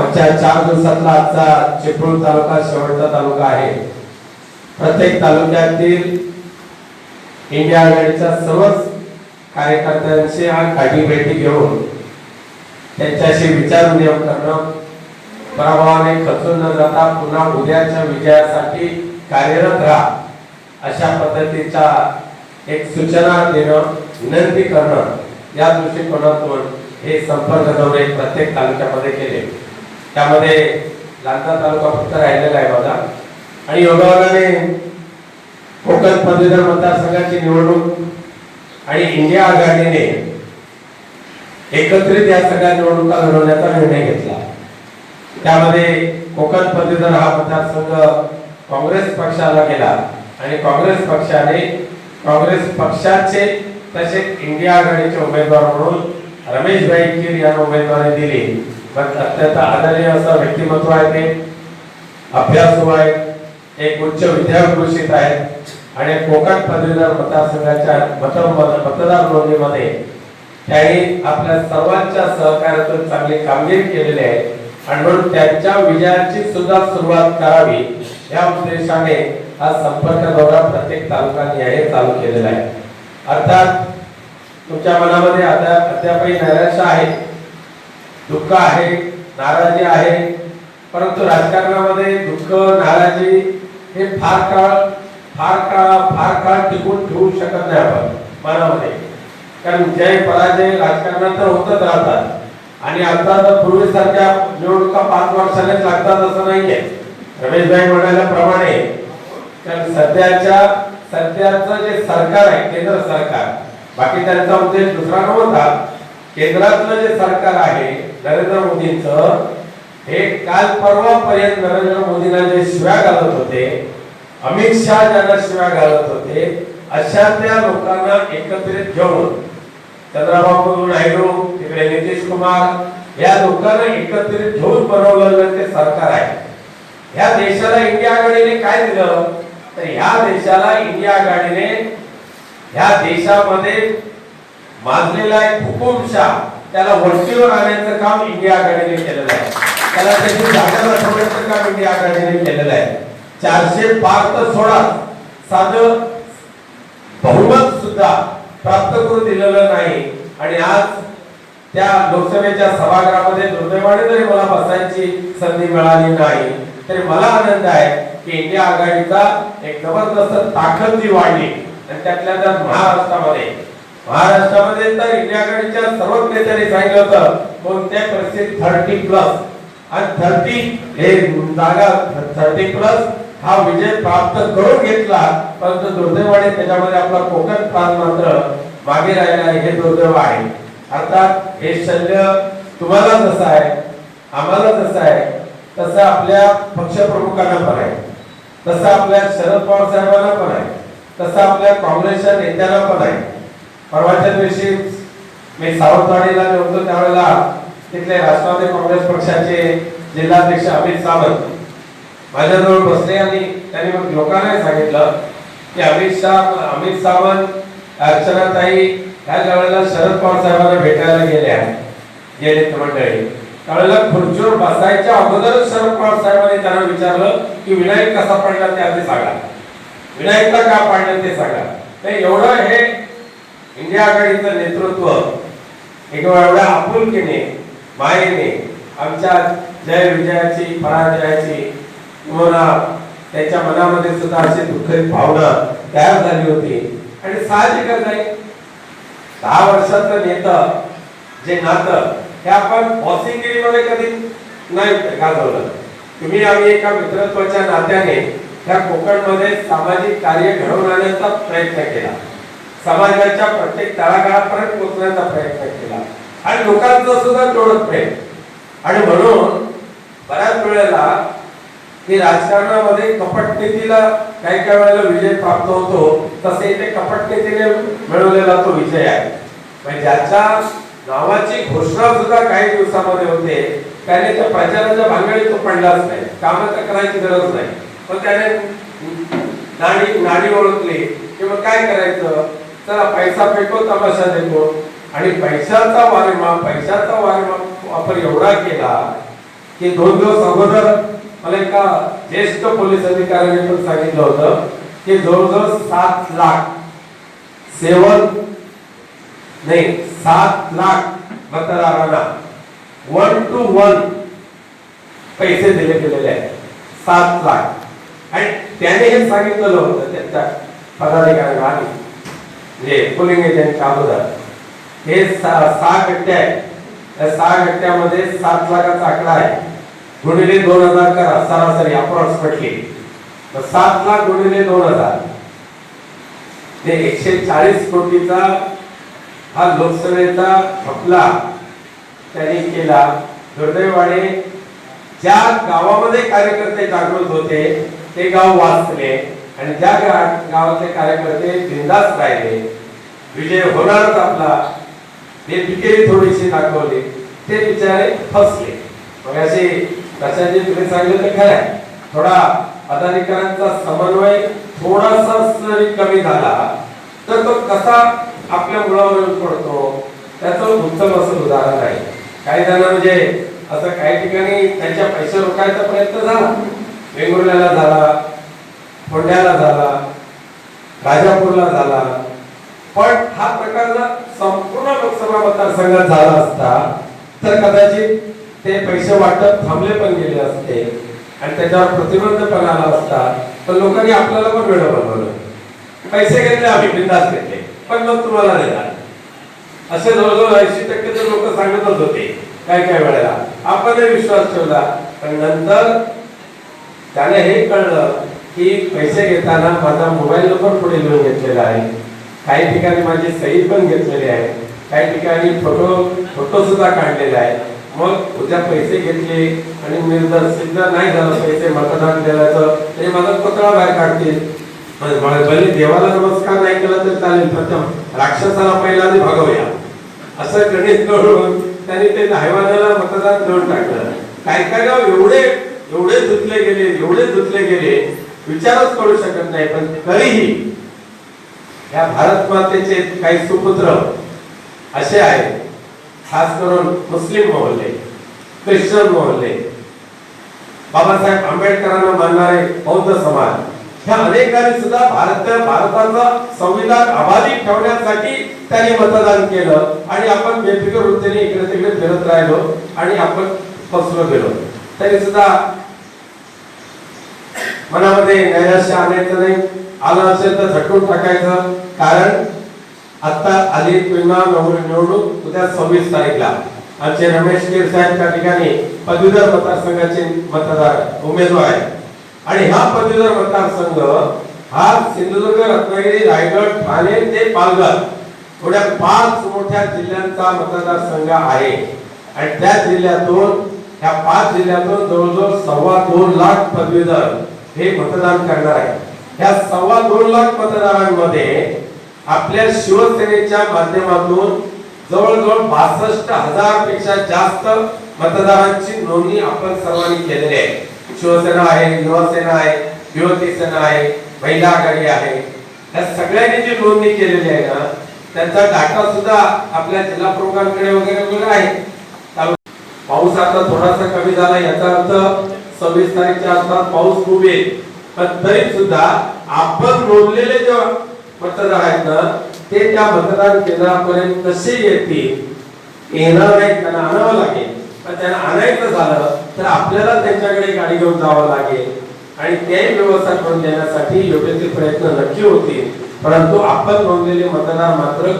मागच्या चार दिवसातला आजचा चिपळूण तालुका शेवटचा तालुका आहे. प्रत्येक तालुक्यातील इंडिया आघाडीच्या सर्वच कार्यकर्त्यांशी हा गाठी भेटी घेऊन त्यांच्याशी विचार नियम करणं पराभवाने खचून न जाता पुन्हा उद्याच्या विजयासाठी कार्यरत राहा अशा पद्धतीच्या एक सूचना देणं विनंती करणं या दृष्टिकोनातून हे संपर्क दौरे प्रत्येक तालुक्यामध्ये केले. त्यामध्ये लांजा तालुका फक्त राहिलेला आहे बघा. आणि योगायोगाने कोकण पदवीधर मतदारसंघाची निवडणूक आणि इंडिया आघाडीने एकत्रित या सगळ्या निवडणुका घडवण्याचा निर्णय घेतला. त्यामध्ये कोकण पदवीधर हा मतदारसंघ काँग्रेस पक्षाला गेला आणि काँग्रेस पक्षाने काँग्रेस पक्षाचे तसेच इंडिया आघाडीचे उमेदवार म्हणून रमेश भाई कीर यांना उमेदवारी दिली. पण अत्यंत आदरणीय असं व्यक्तिमत्व आहे ते अभ्यासू आहे एक उच्च विद्याभूषित आहेत. आणि कोकण पदवीधर मतदारसंघाच्या मत मतदार नोंदणीमध्ये त्यांनी आपल्या सर्वांच्या सहकार्यातून चांगली कामगिरी केलेली आहे. आणि म्हणून त्यांच्या विजयाची सुद्धा सुरुवात करावी या उद्देशाने हा संपर्क दौरा प्रत्येक तालुक्याने याने चालू केलेला आहे. अर्थात तुमच्या मनामध्ये आता अद्यापही नैराश्य आहे दुःख आहे नाराजी आहे. परंतु राजकारणामध्ये दुःख नाराजी हे फार काळ फार काळ फार काळ टिकून ठेवू शकत नाही आपण मनामध्ये. कारण जय पराजय राजकारणात तर होतच राहतात. आणि आता तर पूर्वीसारख्या निवडणुका पाच वर्षानेच लागतात असं नाहीये. रमेशभाई म्हणाल्याप्रमाणे कारण सध्याच्या सध्याचं जे सरकार आहे केंद्र सरकार बाकी त्यांचा उद्देश दुसरा नव्हता. केंद्रातलं जे सरकार आहे नरेंद्र मोदींचं हे काल परवापर्यंत नरेंद्र मोदींना जे शिव्या घालत होते अमित शहा ज्यांना शिव्या घालत होते अशा त्या लोकांना एकत्रित घेऊन चंद्रबाबू नायडू तिकडे नितीश कुमार या लोकांना एकत्रित घेऊन बनवलेलं ते सरकार आहे ह्या देशाला इंडिया आघाडीने काय दिलं? तर ह्या देशाला इंडिया आघाडीने ह्या देशामध्ये माजलेला एक हुकुमशाह त्याला वरतीवर आणण्याचं काम इंडिया आघाडीने केलेलं आहे. त्याला त्याची जागा बसवण्याचं काम इंडिया आघाडीने केलेलं आहे. चारशे पाच तर सोळा साध बहुमत सुद्धा प्राप्त करून दिलेलं नाही. आणि आज त्या लोकसभेच्या सभागृहामध्ये दुर्दैवाने जरी मला बसायची संधी मिळाली नाही. तरी मला आनंद आहे की इंडिया आघाडीचा एक जबरदस्त ताकद जी वाढली आणि त्यातल्या त्यात महाराष्ट्रामध्ये महाराष्ट्रामध्ये तर इंडिया आघाडीच्या सर्वच नेत्यांनी सांगितलं होतं कोणत्या परिस्थितीत थर्टी प्लस आणि थर्टी हे जागा थर्टी प्लस हा विजय प्राप्त करून घेतला परंतु दुर्दैवाने त्याच्यामध्ये आपला कोकण प्रांत मात्र मागे राहिला आहे हे दुर्दैव आहे. अर्थात हे शल्य तुम्हाला जसं आहे आम्हाला जसं आहे तसं आपल्या पक्षप्रमुखांना पण आहे. तसं आपल्या शरद पवार साहेबांना पण आहे. तसं आपल्या काँग्रेसच्या नेत्यांना पण आहे. परवाच्या दिवशी मी सावंतवाडीला होतो त्यावेळेला तिथले राष्ट्रवादी काँग्रेस पक्षाचे जिल्हाध्यक्ष अमित सावंत माझ्याजवळ बसले आणि त्यांनी मग लोकांना सांगितलं की अमित शाह अमित सावंत अर्चनाताई ह्या ज्यावेळेला शरद पवार साहेबांना भेटायला गेल्या गेले मंडळी. त्यावेळेला खुर्चीवर बसायच्या अगोदरच शरद पवार साहेबांनी त्यांना विचारलं की विनायक कसा पडला ते आधी सांगा. विनायकला का पाडलं ते सांगा. ते एवढं हे इंडिया आघाडीचं नेतृत्व एक एवढ्या आपुलकीने मायेने आमच्या जय विजयाची पराजयाची किंवा त्याच्या मनामध्ये सुद्धा अशी दुःखित भावना तयार झाली होती. आणि साहजिकच आहे दहा वर्षाचं नेतं जे नातं हे आपण बॉसिंगिरीमध्ये कधी नाही गाजवलं तुम्ही आम्ही एका मित्रत्वाच्या नात्याने त्या कोकणमध्ये सामाजिक कार्य घडवून आणण्याचा प्रयत्न केला. समाजाच्या प्रत्येक तळागाळापर्यंत पोहोचण्याचा प्रयत्न केला. आणि लोकांचं सुद्धा जोडत नाही. आणि म्हणून बऱ्याच वेळेला की राजकारणामध्ये कपटनीतीला काही काही वेळेला विजय प्राप्त होतो तसे इथे कपटनीतीने मिळवलेला तो विजय आहे. म्हणजे ज्याच्या नावाची घोषणा सुद्धा काही दिवसामध्ये होते त्याने त्या प्रचाराच्या भांगडीत तो पडलाच नाही. कामं तर करायची गरज नाही. पण त्याने नाणी नाणी ओळखली. की मग काय करायचं? चला पैसा फेको तमाशा देतो आणि पैशाचा वारेमा पैशाचा वारेमा वापर एवढा केला की दोन दिवस अगोदर मला एका ज्येष्ठ पोलीस अधिकाऱ्याने पण सांगितलं होतं की जवळजवळ सात लाख सेवन नाही सात लाख मतदारांना वन टू वन पैसे दिले गेलेले आहेत. सात लाख. आणि त्याने हे सांगितलेलं होतं त्यांच्या पदाधिकाऱ्यांना. जे म्हणजे पोलिंग एजंटच्या अगोदर हे सहा गट्टे आहेत. त्या सहा गट्ट्यामध्ये सात लाखाचा आकडा आहे. गुणिले दोन हजार करा सरासरी अप्रॉक्सिमेटली सात लाख गुणिले दोन हजार. ते एकशे चाळीस कोटीचा हा लोकसभेचा खपला त्यांनी केला. दुर्दैवाने ज्या गावामध्ये कार्यकर्ते जागृत होते ते गाव वाचले. आणि ज्या गावातले कार्यकर्ते बिंदास राहिले विजय होणारच आपला. हे पिकेरी थोडीशी दाखवली ते बिचारे फसले. मग असे कशाची तुम्ही सांगितलं तर खरं आहे. थोडा पदाधिकाऱ्यांचा समन्वय थोडासा जरी कमी झाला तर तो कसा आपल्या मुळावर पडतो त्याचं उत्तम असं उदाहरण आहे. काही जण म्हणजे असं काही ठिकाणी त्यांच्या पैसे रोखायचा प्रयत्न झाला वेंगुर्ल्याला झाला फोंड्याला झाला राजापूरला झाला. पण हा प्रकार जर संपूर्ण लोकसभा मतदारसंघात झाला असता तर कदाचित ते पैसे वाटप थांबले पण गेले असते आणि त्याच्यावर प्रतिबंध पण आला असता तर लोकांनी आपल्याला पण वेळ बनवलं पैसे घेतले आम्ही बिंदास घेतले पण मग तुम्हाला देणार असे जवळजवळ ऐंशी टक्के तर लोक सांगतच होते काय काय वेळेला. आपणही विश्वास ठेवला पण नंतर त्याने हे कळलं की पैसे घेताना माझा मोबाईल नंबर पुढे लिहून घेतलेला आहे. काही ठिकाणी माझी सही पण घेतलेली आहे. काही ठिकाणी फोटो फोटो सुद्धा काढलेले आहे. मग उद्या पैसे घेतले आणि मी जर सिद्ध नाही झालं पैसे मतदान दिल्याचं तरी माझा पुतळा बाहेर काढतील. मला भले देवाला नमस्कार नाही केला तर चालेल. प्रथम राक्षसाला पहिला आधी भागवूया. असं गणित करून त्यांनी ते हैवानाला मतदान देऊन टाकलं. काय काय गाव एवढे एवढे धुतले गेले एवढे धुतले गेले. विचारच करू शकत नाही पण तरीही या भारत मातेचे काही सुपुत्र असे आहेत. खास करून मुस्लिम मोहल्ले ख्रिश्चन मोहल्ले. बाबासाहेब आंबेडकरांना मानणारे बौद्ध समाज ह्या अनेकांनी सुद्धा भारत भारताचा संविधान अबाधित ठेवण्यासाठी त्यांनी मतदान केलं आणि आपण बेफिकर वृत्तीने इकडे तिकडे फिरत राहिलो आणि आपण फसलो गेलो. तरी सुद्धा मनामध्ये नैराश्य आणायचं नाही. आलं असेल तर झटून टाकायचं. कारण आता आली पुन्हा नवरी निवडणूक उद्या सव्वीस तारीखला. आमचे रमेश केर साहेब त्या ठिकाणी पदवीधर मतदारसंघाचे मतदार उमेदवार आहे आणि हा पदवीधर मतदारसंघ हा सिंधुदुर्ग रत्नागिरी रायगड ठाणे ते पालघर एवढ्या पाच मोठ्या जिल्ह्यांचा मतदारसंघ आहे. आणि त्या जिल्ह्यातून ह्या पाच जिल्ह्यातून जवळजवळ सव्वा दोन लाख पदवीधर हे मतदान करणार आहे. ह्या सव्वा दोन लाख मतदारांमध्ये आपल्या शिवसेनेच्या माध्यमातून जवळजवळ बासष्ट हजारपेक्षा जास्त मतदारांची नोंदणी आपण सर्वांनी केलेली आहे. शिवसेना आहे युवासेना आहे युवती सेना आहे महिला आघाडी आहे. या सगळ्यांनी जी नोंदणी केलेली आहे ना त्यांचा डाटा सुद्धा आपल्या जिल्हा प्रमुखांकडे वगैरे वगैरे आहे. पाऊस आता थोडासा कमी झाला याचा अर्थ सव्वीस तारीखच्या आसपास पाऊस खूप येईल. पण तरी सुद्धा आपण नोंदलेले जे मतदार आहेत ना ते त्या मतदान केंद्रापर्यंत कसे येतील येणार नाही त्यांना आणावं लागेल. पण त्यांना आणायचं झालं तर आपल्याला त्यांच्याकडे गाडी घेऊन जावं लागेल. आणि ते व्यवस्था करून देण्यासाठी योग्य ते प्रयत्न नक्की होतील. परंतु आपण नोंदलेले मतदार मात्र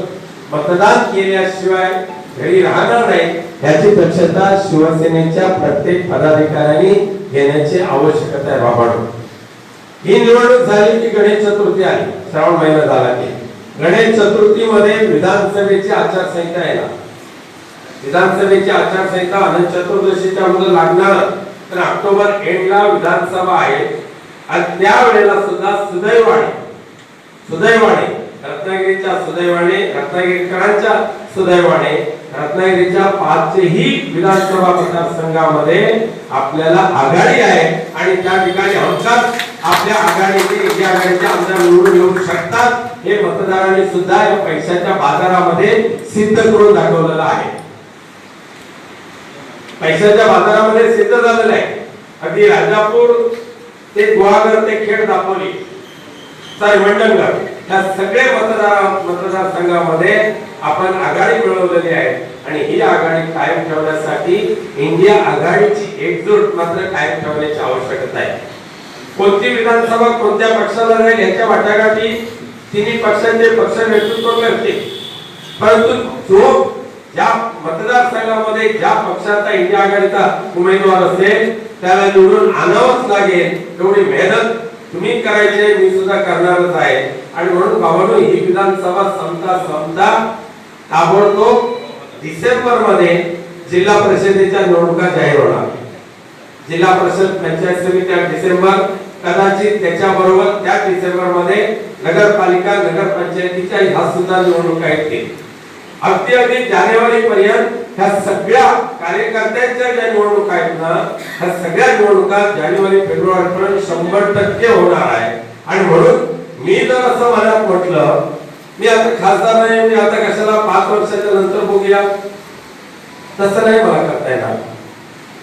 मतदान केल्याशिवाय घरी राहणार नाही याची दक्षता शिवसेनेच्या प्रत्येक पदाधिकाऱ्यांनी घेण्याची आवश्यकता आहे बाबांनो. ही निवडणूक झाली की गणेश चतुर्थी आली श्रावण महिना झाला की. गणेश चतुर्थीमध्ये विधानसभेची आचारसंहिता येणार. विधानसभेची आचारसंहिता अनंत चतुर्दशीच्या अगोदर लागणार तर ऑक्टोबर एंडला विधानसभा आहे. आणि त्यावेळेला सुद्धा सुदैवाने सुदैवाने रत्नागिरीच्या सुदैवाने रत्नागिरीकरांच्या सुदैवाने रत्नागिरीच्या पाचही विधानसभा मतदारसंघामध्ये आपल्याला आघाडी आहे आणि त्या ठिकाणी हमखास आपल्या आघाडीचे एकी आघाडीचे आमदार निवडून येऊ शकतात. हे मतदारांनी सुद्धा या पैशाच्या बाजारामध्ये सिद्ध करून दाखवलेलं आहे. पैशाच्या बाजारामध्ये सिद्ध झालेलं आहे. अगदी राजापूर ते गुहागर ते खेड दापोली तर मंडणगड. या सगळे मतदार मतदारसंघामध्ये आपण आघाडी मिळवलेली आहे. आणि ही आघाडी कायम ठेवण्यासाठी इंडिया आघाडीची एकजूट मात्र कायम ठेवण्याची आवश्यकता आहे. कोणती विधानसभा कोणत्या पक्षाला राहील याच्या वाटाघाटी तिन्ही पक्षांचे पक्ष नेतृत्व करते परंतु जो ज्या मतदारसंघामध्ये ज्या पक्षाचा इंडिया आघाडीचा उमेदवार असेल त्याला निवडून आणावंच लागेल एवढी मेहनत तुम्ही करायचे मी सुद्धा करणारच आहे. आणि म्हणून बाबांनो ही विधानसभा संपता संपता ताबडतोब डिसेंबरमध्ये जिल्हा परिषदेच्या निवडणुका जाहीर होणार. जिल्हा परिषद पंचायत समित्या डिसेंबर कदाचित त्याच्याबरोबर त्या डिसेंबरमध्ये नगरपालिका नगरपंचायतीच्या ह्या सुद्धा निवडणुका येतील. अगदी अगदी जानेवारी पर्यंत ह्या सगळ्या कार्यकर्त्यांच्या ज्या निवडणुका आहेत ना ह्या सगळ्या निवडणुका जानेवारी फेब्रुवारी पर्यंत शंभर टक्के होणार आहे. आणि म्हणून मी जर असं मनात म्हटलं मी आता खासदार नाही मी आता कशाला पाच वर्षाच्या नंतर बघूया? तसं नाही मला करता येणार.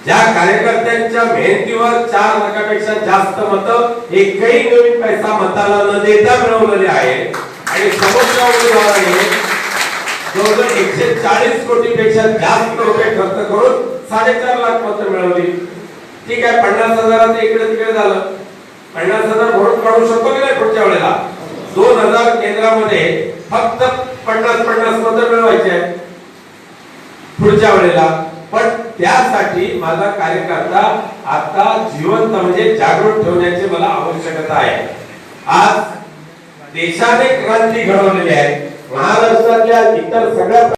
ज्या कार्यकर्त्यांच्या मेहनतीवर चार लाखापेक्षा जास्त मत एकही नवीन पैसा मताला न देता मिळवलेले आहे आणि समोरच्या उमेदवाराने जवळजवळ एकशे चाळीस कोटी पेक्षा जास्त रुपये खर्च करून साडेचार लाख पत्र मिळवली. ठीक आहे पन्नास हजारात इकडे तिकडे झालं. पन्नास हजार म्हणून काढू शकतो की नाही पुढच्या वेळेला? दोन हजार केंद्रामध्ये फक्त पन्नास पन्नास पत्र मिळवायचे पुढच्या वेळेला. पण त्यासाठी माझा कार्यकर्ता आता जिवंत म्हणजे जागृत ठेवण्याची मला आवश्यकता आहे. आज देशाने क्रांती घडवलेली आहे. महाराष्ट्रातल्या इतर सगळ्या